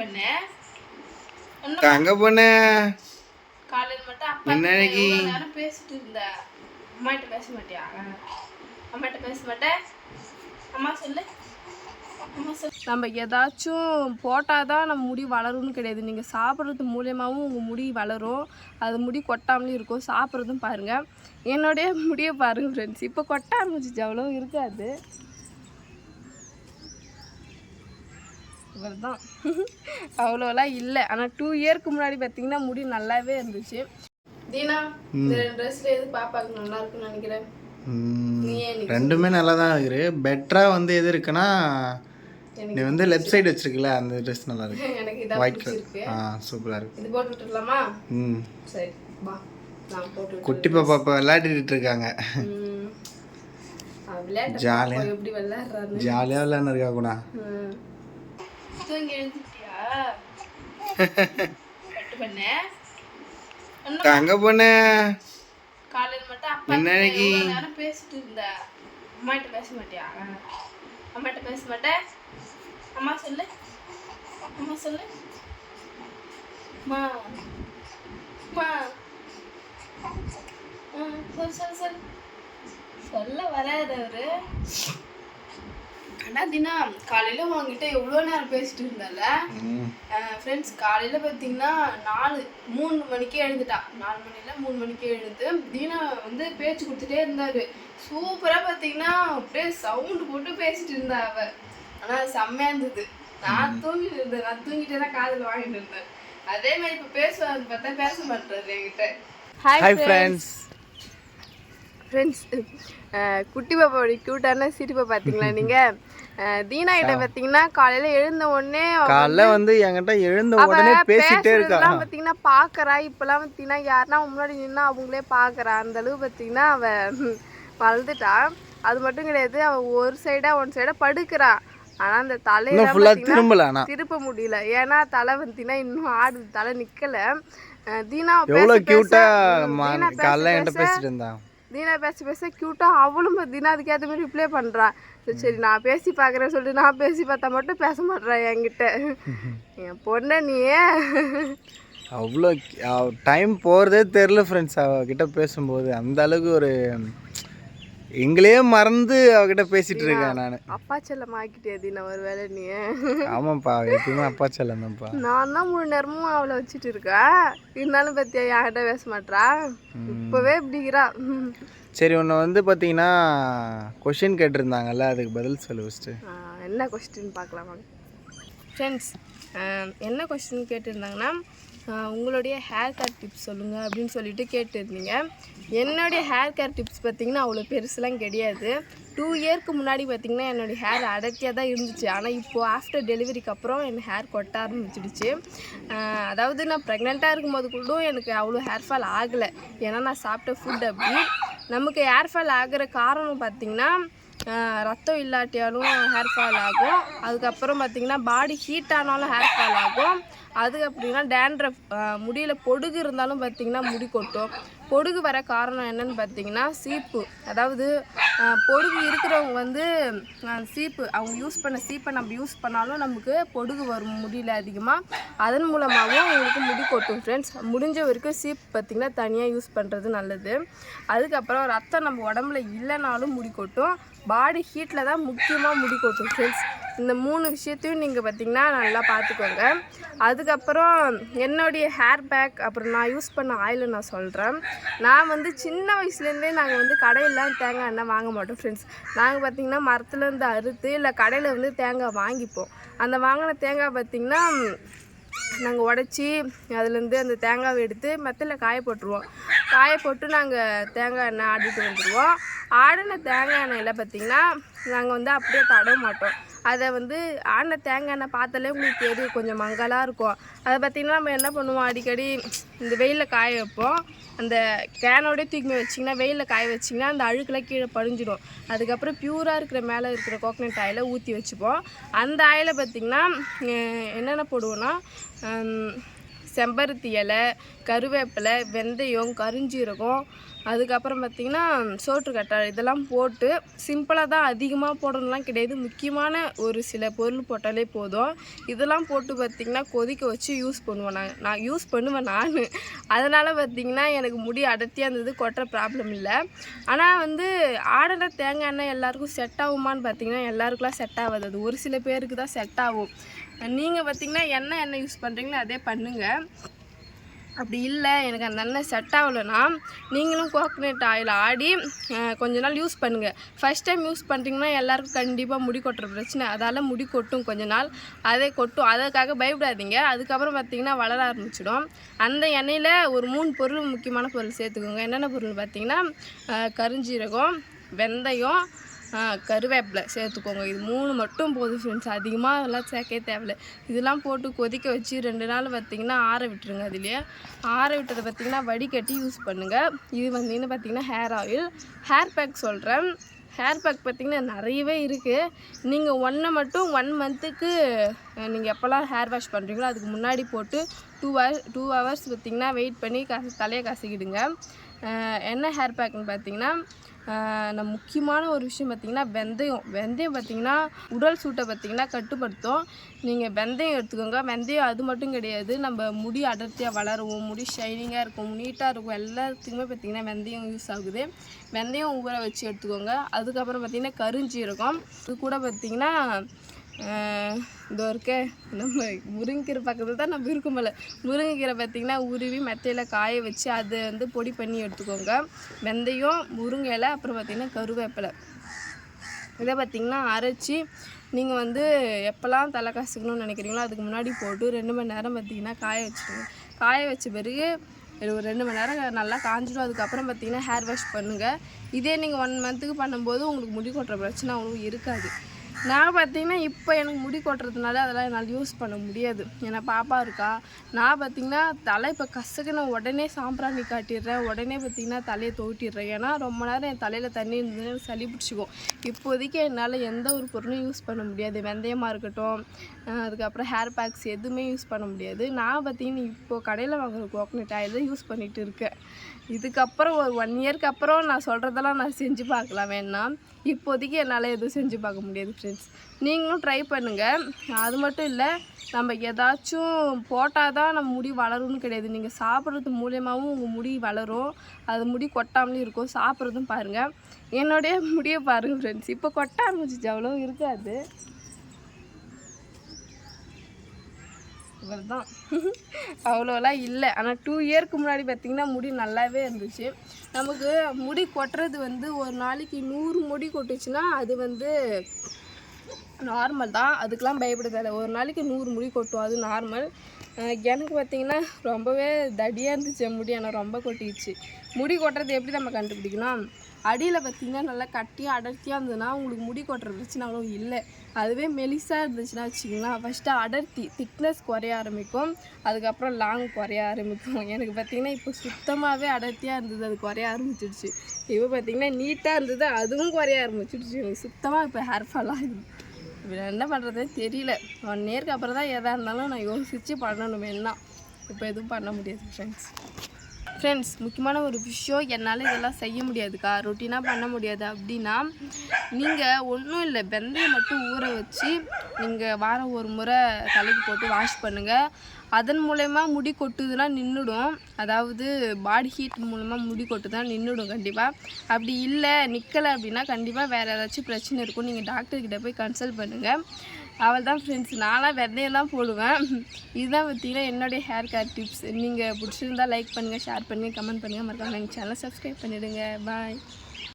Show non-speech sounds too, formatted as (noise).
பண்ணு? தங்க பொண்ணு? காலையில் மட்டும் அப்பா என்னைக்கு? கிட்ட எவ்வளவு நேரம் பேசிட்டு இருந்த? அம்மாட்ட பேச மாட்டியா? அம்மாட்ட பேச மாட்டேன் அம்மா சொல்லு. அம்மா சொல்லு நம்ம ஏதாச்சும் போட்டால் தான் நம்ம முடி வளரும்னு கிடையாது. நீங்கள் சாப்பிட்றது மூலியமாகவும் உங்கள் முடி வளரும். அது முடி கொட்டாமலே இருக்கும். சாப்பிட்றதும் பாருங்கள் என்னுடைய (laughs) முடியை பாருங்கள் ஃப்ரெண்ட்ஸ் இப்போ கொட்ட ஆரம்பிச்சிச்சு. அவ்வளோ இருக்காது. இவர் தான். (laughs) அவ்வளோலாம் இல்லை. ஆனால் டூ இயர்க்கு முன்னாடி பார்த்தீங்கன்னா முடி நல்லாவே இருந்துச்சு. தீனா இந்த ட்ரெஸ்ல எது பாப்பாக்கு நல்லா இருக்குன்னு நினைக்கிறேன்? ரெண்டுமே நல்லா தான் இருக்கு பெட்டராக வந்து எது இருக்குன்னா நீ வந்து லெஃப்ட் சைடு வச்சிருக்கல அந்த ட்ரெஸ் நல்லா இருக்கு (laughs) எனக்கு இதான் ஒயிட் கலர் ஆ சூப்பராக இருக்கு. இது போட்டு விட்டுடலாமா ம். சரி வா. நான் போட்டு விட்டு குட்டி பாப்பா இப்போ விளையாடிட்டு இருக்காங்க. ஜாலியா. எப்படி விளையாண்டு இருக்கா கூட ம். தூங்கி எழுந்துட்டியா கட்டு பண்ண. தங்க பொண்ணு. காலையில் மட்டும் அப்பா நேரம் பேசிட்டு இருந்த. அம்மாட்ட பேச மாட்டியா? அம்மாட்ட பேச மாட்டேன் அம்மா சொல்லு. அம்மா சொல்லு. அம்மா. அம்மா. சொல்லு சொல்லு சொல்லு. சொல்ல வராது அவரு ஆனா தினா காலையில உங்ககிட்ட எவ்வளோ நேரம் பேசிட்டு இருந்தல ஃப்ரெண்ட்ஸ் காலையில் பார்த்தீங்கன்னா நாலு மூணு மணிக்கே எழுந்துட்டா. நாலு மணில மூணு மணிக்கே எழுந்து தீனா வந்து பேச்சு கொடுத்துட்டே இருந்தாரு. சூப்பராக பார்த்தீங்கன்னா அப்படியே சவுண்டு போட்டு பேசிட்டு இருந்தா அவ. ஆனால் செம்மையா இருந்தது. நான் தூங்கிட்டு இருந்தேன். நான் தூங்கிட்டே தான் காதில் வாங்கிட்டு இருந்தேன். அதே மாதிரி இப்போ பேசுவாரு பார்த்தா பேச மாட்டாரு என்கிட்ட. ஹாய் ஃப்ரெண்ட்ஸ் ஃப்ரெண்ட்ஸ் குட்டி பாப்பாவோட க்யூட்டான சிரிப்பை பார்த்தீங்களா நீங்கள் தீனா கிட்ட பார்த்தீங்கன்னா காலையில் எழுந்த உடனே காலைல வந்து என்கிட்ட எழுந்த உடனே பேசிட்டே இருக்கா. பேசுறதெல்லாம் பார்த்தீங்கன்னா பார்க்கறா இப்போலாம் பார்த்தீங்கன்னா யாருன்னா முன்னாடி நின்னா அவங்களே பார்க்கறா அந்த அளவு பார்த்தீங்கன்னா அவ வளர்ந்துட்டா. அது மட்டும் கிடையாது அவ ஒரு சைடா ஒன் சைடா படுக்கிறா. ஆனா அந்த பார்த்தீங்கன்னா திரும்பல திருப்ப முடியல. ஏன்னா தலை பார்த்தீங்கன்னா இன்னும் ஆடுது தலை நிக்கல. தீனா பேச எவ்வளோ பேச- க்யூட்டாக ம், தீனா பேச காலைல என்கிட்ட பேச பேசிட்டு இருந்தான் தீனா பேச பேச க்யூட்டா அவளும் பார்த்தீங்கன்னா அதுக்கேற்ற மாதிரி ரிப்ளை பண்றா. சரி, சரி நான் பேசி பார்க்குறேன்னு சொல்லிட்டு நான் பேசி பார்த்தா மட்டும் பேச மாட்றா என்கிட்ட. என் பொண்ணை நீ அவ்வளோ டைம் போகிறதே தெரில ஃப்ரெண்ட்ஸ் அவகிட்ட பேசும்போது அந்த அளவுக்கு ஒரு எங்களே மறந்து அவகிட்ட பேசிட்டு இருக்கேன் நான். அப்பா செல்லம் ஆக்கிட்டே தீனா ஒரு வேலை நீ? ஆமாப்பா எப்பயுமே அப்பா செல்லம் தான்ப்பா நான் தான் முழு நேரமும் அவளை வச்சுட்டு இருக்கேன் இருந்தாலும் பத்தியா என்கிட்ட பேச மாட்றா? இப்பவே இப்படிங்கிறா. சரி உன்னை வந்து பார்த்தீங்கன்னா கொஷின் கேட்டிருந்தாங்கல்ல அதுக்கு பதில் சொல்லு ஃபஸ்ட்டு என்ன கொஸ்டின் பார்க்கலாம்? ஃப்ரெண்ட்ஸ் என்ன கொஸ்டின் கேட்டிருந்தாங்கன்னா உங்களுடைய ஹேர் கேர் டிப்ஸ் சொல்லுங்கள் அப்படின்னு சொல்லிட்டு கேட்டிருந்தீங்க. என்னுடைய ஹேர் கேர் டிப்ஸ் பார்த்தீங்கன்னா அவ்வளோ பெருசுலாம் கிடையாது. டூ இயர்க்கு முன்னாடி பார்த்திங்கன்னா என்னுடைய ஹேர் அடர்த்தியாக தான் இருந்துச்சு. ஆனால் இப்போது ஆஃப்டர் டெலிவரிக்கு அப்புறம் என் ஹேர் கொட்ட ஆரம்பிச்சிடுச்சு. அதாவது நான் ப்ரெக்னெண்ட்டாக இருக்கும்போது கூட எனக்கு அவ்வளோ ஹேர் ஃபால் ஆகலை. ஏன்னா நான் சாப்பிட்ட ஃபுட் அப்படி. நமக்கு ஹேர் ஃபால் ஆகிற காரணம் பார்த்தீங்கன்னா ரத்தம் இல்லாட்டியாலும் ஹேர் ஃபால் ஆகும். அதுக்கப்புறம் பார்த்திங்கன்னா பாடி ஹீட் ஆனாலும் ஹேர் ஃபால் ஆகும். அதுக்கு அப்படின்னா டேண்ட்ரஃப் முடியில் பொடுகு இருந்தாலும் பார்த்தீங்கன்னா முடி கொட்டும். பொடுகு வர காரணம் என்னன்னு பார்த்தீங்கன்னா சீப்பு. அதாவது பொடுகு இருக்கிறவங்க வந்து சீப்பு. அவங்க யூஸ் பண்ண சீப்பை நம்ம யூஸ் பண்ணாலும் நமக்கு பொடுகு வரும் முடியல அதிகமாக அதன் மூலமாகவும் உங்களுக்கு முடி கொட்டும் ஃப்ரெண்ட்ஸ் முடிஞ்ச வரைக்கும் சீப் பார்த்திங்கன்னா தனியாக யூஸ் பண்ணுறது நல்லது. அதுக்கப்புறம் ரத்தம் நம்ம உடம்புல இல்லைனாலும் முடி கொட்டும். பாடி ஹீட்டில் தான் முக்கியமாக முடி கொட்டும் ஃப்ரெண்ட்ஸ் இந்த மூணு விஷயத்தையும் நீங்கள் பார்த்தீங்கன்னா நல்லா பார்த்துக்கோங்க அதுக்கப்புறம் என்னுடைய ஹேர் பேக் அப்புறம் நான் யூஸ் பண்ண ஆயிலை நான் சொல்கிறேன் நான் வந்து சின்ன வயசுலேருந்தே நாங்கள் வந்து கடையிலாம் தேங்காய் எண்ணெய் வாங்க மாட்டோம் ஃப்ரெண்ட்ஸ் நாங்கள் பார்த்தீங்கன்னா மரத்துலேருந்து அறுத்து இல்லை கடையில் வந்து தேங்காய் வாங்கிப்போம். அந்த வாங்கின தேங்காய் பார்த்திங்கன்னா நாங்கள் உடச்சி அதுலேருந்து அந்த தேங்காவை எடுத்து மெத்தில் காய போட்டுருவோம். காய போட்டு நாங்கள் தேங்காய் எண்ணெய் ஆடிட்டு வந்துடுவோம் ஆடின தேங்காய் எண்ணெயில் பார்த்திங்கன்னா நாங்கள் வந்து அப்படியே தடவ மாட்டோம். அதை வந்து ஆடின தேங்காய் எண்ணெய் பார்த்தாலே உங்களுக்கு தெரியும் கொஞ்சம் மங்கலாக இருக்கும். அதை பார்த்திங்கன்னா நம்ம என்ன பண்ணுவோம்? அடிக்கடி இந்த வெயிலில் காய வைப்போம். அந்த கேனோடய தூக்கி வச்சிங்கன்னா வெயிலில் காய வச்சிங்கன்னா அந்த அழுக்கெல்லாம் கீழே படிஞ்சிடும். அதுக்கப்புறம் பியூராக இருக்கிற மேலே இருக்கிற கோகனட் ஆயிலை ஊற்றி வச்சுப்போம். அந்த ஆயிலை பார்த்திங்கன்னா என்னென்ன போடுவோன்னா செம்பருத்தி இலை கருவேப்பிலை வெந்தயம் கருஞ்சீரகம் அதுக்கப்புறம் பார்த்திங்கன்னா சோற்று கற்றாழை இதெல்லாம் போட்டு சிம்பிளாக தான் அதிகமாக போடணும்லாம் கிடையாது. முக்கியமான ஒரு சில பொருள் போட்டாலே போதும். இதெல்லாம் போட்டு பார்த்திங்கன்னா கொதிக்க வச்சு யூஸ் பண்ணுவேன் நான். நான் யூஸ் பண்ணுவேன் நான். அதனால் பார்த்திங்கன்னா எனக்கு முடி அடர்த்தியாக இருந்தது கொட்டுற ப்ராப்ளம் இல்லை. ஆனால் வந்து ஆடலை தேங்காய் எண்ணெய் எல்லாேருக்கும் செட் ஆகுமான்னு பார்த்திங்கன்னா எல்லாருக்குலாம் செட் ஆகாது. அது ஒரு சில பேருக்கு தான் செட் ஆகும். நீங்கள் பார்த்தீங்கன்னா என்ன எண்ணெய் யூஸ் பண்ணுறீங்களோ அதே பண்ணுங்கள் அப்படி இல்லை எனக்கு அந்த எண்ணெய் செட் ஆகலைன்னா நீங்களும் கோகனட் ஆயில் ஆடி கொஞ்ச நாள் யூஸ் பண்ணுங்கள் ஃபஸ்ட் டைம் யூஸ் பண்ணுறீங்கன்னா எல்லாருக்கும் கண்டிப்பாக முடி கொட்டுற பிரச்சனை. அதால் முடி கொட்டும் கொஞ்ச நாள். அதே கொட்டும். அதுக்காக பயப்படாதீங்க. அதுக்கப்புறம் பார்த்தீங்கன்னா வளர ஆரம்பிச்சிடும். அந்த எண்ணெயில் ஒரு மூணு பொருள் முக்கியமான பொருள் சேர்த்துக்கோங்க. என்னென்ன பொருள் பார்த்தீங்கன்னா கருஞ்சீரகம் வெந்தயம் கருவேப்பிலை சேர்த்துக்கோங்க. இது மூணு மட்டும் போதும் ஃப்ரெண்ட்ஸ் அதிகமாக அதெல்லாம் சேர்க்கவே தேவையில்ல. இதெல்லாம் போட்டு கொதிக்க வச்சு ரெண்டு நாள் பார்த்திங்கன்னா ஆற விட்டுருங்க அதுலேயே. ஆற விட்டதை பார்த்திங்கன்னா வடிகட்டி யூஸ் பண்ணுங்கள் இது வந்தீங்கன்னா பார்த்திங்கன்னா ஹேர் ஆயில் ஹேர் பேக் சொல்கிறேன் ஹேர் பேக் பார்த்திங்கன்னா நிறையவே இருக்குது நீங்கள் ஒன்றை மட்டும் ஒன் மந்த்துக்கு நீங்கள் எப்போல்லாம் ஹேர் வாஷ் பண்ணுறீங்களோ அதுக்கு முன்னாடி போட்டு டூ ஹவர் டூ ஹவர்ஸ் பார்த்திங்கன்னா வெயிட் பண்ணி காசு தலையை காசிக்கிடுங்க. என்ன ஹேர் பேக்குன்னு பார்த்தீங்கன்னா நம்ம முக்கியமான ஒரு விஷயம் பார்த்திங்கன்னா வெந்தயம். வெந்தயம் பார்த்திங்கன்னா உடல் சூட்டை பார்த்திங்கன்னா கட்டுப்படுத்தும். நீங்கள் வெந்தயம் எடுத்துக்கோங்க. வெந்தயம் அது மட்டும் கிடையாது. நம்ம முடி அடர்த்தியாக வளருவோம். முடி ஷைனிங்காக இருக்கும். நீட்டாக இருக்கும். எல்லாத்துக்குமே பார்த்திங்கன்னா வெந்தயம் யூஸ் ஆகுது. வெந்தயம் ஊற வச்சு எடுத்துக்கோங்க. அதுக்கப்புறம் பார்த்திங்கன்னா கருஞ்சீரகம். இது கூட பார்த்திங்கன்னா இதோ இருக்கே. நம்ம முருங்கைக்கீரை பக்கத்தில் தான் நம்ம இருக்கும் போல. முருங்கைக்கீரை பார்த்திங்கன்னா உருவி மெத்தையில் காய வச்சு அதை வந்து பொடி பண்ணி எடுத்துக்கோங்க. வெந்தயம் முருங்கை இலை அப்புறம் பார்த்திங்கன்னா கருவேப்பிலை. இதை பார்த்திங்கன்னா அரைச்சி நீங்கள் வந்து எப்போல்லாம் தலை காசுக்கணும்னு நினைக்கிறீங்களோ அதுக்கு முன்னாடி போட்டு ரெண்டு மணி நேரம் பார்த்திங்கன்னா காய வச்சுருங்க காய வச்ச பிறகு ஒரு ரெண்டு மணி நேரம் நல்லா காஞ்சிடும். அதுக்கப்புறம் பார்த்திங்கன்னா ஹேர் வாஷ் பண்ணுங்கள் இதே நீங்கள் ஒன் மந்த்துக்கு பண்ணும்போது உங்களுக்கு முடி கொட்டுற பிரச்சனை அவ்வளோ இருக்காது. நான் பார்த்தீங்கன்னா இப்போ எனக்கு முடி கொட்டுறதுனால அதெல்லாம் என்னால் யூஸ் பண்ண முடியாது. ஏன்னா பாப்பா இருக்கா. நான் பார்த்தீங்கன்னா தலை இப்போ கசக்குன்னு உடனே சாம்பிராணி காட்டிடுறேன். உடனே பார்த்தீங்கன்னா தலையை தோட்டிடுறேன் ஏன்னா ரொம்ப நேரம் என் தலையில் தண்ணி இருந்ததுன்னு சளி பிடிச்சிக்கும். இப்போதைக்கு என்னால் எந்த ஒரு பொருளும் யூஸ் பண்ண முடியாது. வெந்தயமாக இருக்கட்டும் அதுக்கப்புறம் ஹேர் பேக்ஸ் எதுவுமே யூஸ் பண்ண முடியாது. நான் பார்த்தீங்கன்னா இப்போ கடையில் வாங்குற கோகனட் ஆயில் தான் யூஸ் பண்ணிகிட்டு இருக்கேன். இதுக்கப்புறம் ஒரு ஒன் இயர்க்கு அப்புறம் நான் சொல்கிறதெல்லாம் நான் செஞ்சு பார்க்கலாம். வேணாம். இப்போதைக்கு என்னால் எதுவும் செஞ்சு பார்க்க முடியாது ஃப்ரெண்ட்ஸ் நீங்களும் ட்ரை பண்ணுங்கள் அது மட்டும் இல்லை நம்ம ஏதாச்சும் போட்டால் தான் நம்ம முடி வளரும்னு கிடையாது. நீங்கள் சாப்பிட்றது மூலியமாகவும் உங்கள் முடி வளரும். அது முடி கொட்டாமலும் இருக்கும். சாப்பிட்றதும் பாருங்கள் என்னுடைய முடியை பாருங்கள் ஃப்ரெண்ட்ஸ் இப்போ கொட்ட ஆரம்பிச்சிச்சு. அவ்வளோ இருக்காது. இவர் தான் (laughs) அவ்வளோலாம் இல்லை. ஆனால் டூ இயர்க்கு முன்னாடி பார்த்திங்கன்னா முடி நல்லாவே இருந்துச்சு. நமக்கு முடி கொட்டுறது வந்து ஒரு நாளைக்கு நூறு முடி கொட்டுச்சுன்னா அது வந்து நார்மல் தான். அதுக்கெலாம் பயப்பட தேவை ஒரு நாளைக்கு நூறு முடி கொட்டும். அது நார்மல் எனக்கு பார்த்திங்கன்னா ரொம்பவே தடியாக இருந்துச்சு முடி. ஆனால் ரொம்ப கொட்டிடுச்சு. முடி கொட்டுறது எப்படி நம்ம கண்டுபிடிக்கணும்? அடியில் பார்த்திங்கன்னா நல்லா கட்டியாக அடர்த்தியாக இருந்ததுன்னா உங்களுக்கு முடி கொட்டுற பிரச்சனை அவ்வளோ இல்லை. அதுவே மெலிசாக இருந்துச்சுன்னா வச்சுக்கோங்களேன். ஃபஸ்ட்டு அடர்த்தி திக்னஸ் குறைய ஆரம்பிக்கும். அதுக்கப்புறம் லாங் குறைய ஆரம்பிக்கும். எனக்கு பார்த்திங்கன்னா இப்போ சுத்தமாகவே அடர்த்தியாக இருந்தது. அது குறைய ஆரம்பிச்சிடுச்சு. இப்போ பார்த்திங்கன்னா நீட்டாக இருந்தது. அதுவும் குறைய ஆரம்பிச்சிடுச்சு. எனக்கு சுத்தமாக இப்போ ஹேர் ஃபால் ஆகுது. என்ன பண்ணுறதுன்னு தெரியல. ஒன் இயர்க்கு அப்புறம் தான் எதாக இருந்தாலும் நான் யோசித்து பண்ணணும் என்ன. இப்போ எதுவும் பண்ண முடியாது ஃப்ரெண்ட்ஸ் ஃப்ரெண்ட்ஸ் முக்கியமான ஒரு விஷயம் என்னால் இதெல்லாம் செய்ய முடியாதுக்கா. ரொட்டீனாக பண்ண முடியாது. அப்படின்னா நீங்கள் ஒன்றும் இல்லை வெந்தயம் மட்டும் ஊற வச்சு நீங்கள் வாரம் ஒரு முறை தலைக்கு போட்டு வாஷ் பண்ணுங்கள் அதன் மூலயமா முடி கொட்டுதுலாம் நின்றுடும் அதாவது பாடி ஹீட் மூலமாக முடி கொட்டுதான் நின்றுடும் கண்டிப்பாக அப்படி இல்லை நிற்கலை அப்படின்னா கண்டிப்பாக வேறு ஏதாச்சும் பிரச்சனை இருக்கும். நீங்கள் டாக்டர்கிட்ட போய் கன்சல்ட் பண்ணுங்கள் அவள் தான் ஃப்ரெண்ட்ஸ் நான்லாம் வெந்தயம் தான் போடுவேன். இதுதான் பார்த்தீங்கன்னா என்னுடைய ஹேர் கேர் டிப்ஸ் நீங்கள் பிடிச்சிருந்தா லைக் பண்ணுங்கள் ஷேர் பண்ணுங்கள் கமெண்ட் பண்ணுங்கள் மறக்காம எங்கள் சேனலை சப்ஸ்கிரைப் பண்ணிவிடுங்க பாய்